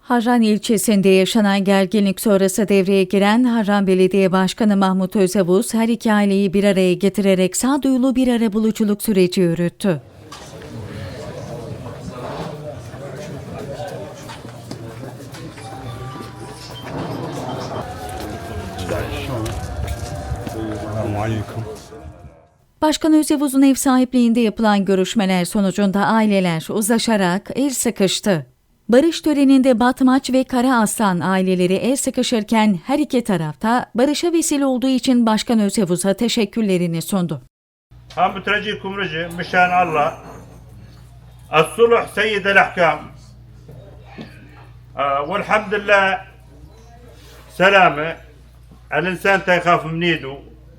Harran ilçesinde yaşanan gerginlik sonrası devreye giren Harran Belediye Başkanı Mahmut Özavuz her iki aileyi bir araya getirerek sağduyulu bir arabuluculuk süreci yürüttü. Selamünaleyküm. Başkan Öz ev sahipliğinde yapılan görüşmeler sonucunda aileler uzlaşarak el sıkıştı. Barış töreninde Batmaç ve Kara Aslan aileleri el sıkışırken her iki tarafta barışa vesile olduğu için Başkan Öz teşekkürlerini sundu. Hamd tracı kumrucu müşan Allah. Es-sulh seyyidel ahkam. Velhamdülillah selamı. El insan tekhaf mnidu.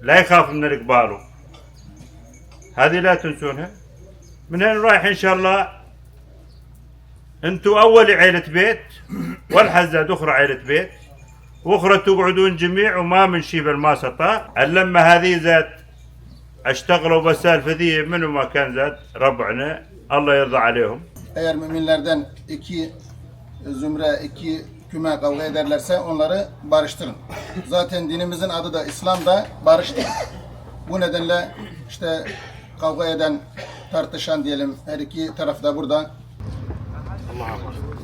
La yekhaf mnil. هذه لا تنسونها من هنا رايح إن شاء الله أنتوا أول عيلة بيت والحزة أخرى عيلة بيت وأخرى تقعدون جميع وما من شي بالماسطة اللمة هذه ذات اشتغلوا بالسالفه ذي منو ما كان زاد ربعنا الله يرضى عليهم Eğer müminlerden iki zümre, iki küme kavga ederlerse onları barıştırın. Zaten dinimizin adı da İslam da barıştır. Bu nedenle işte kavga eden, tartışan diyelim her iki tarafta burada. Allah'a emanet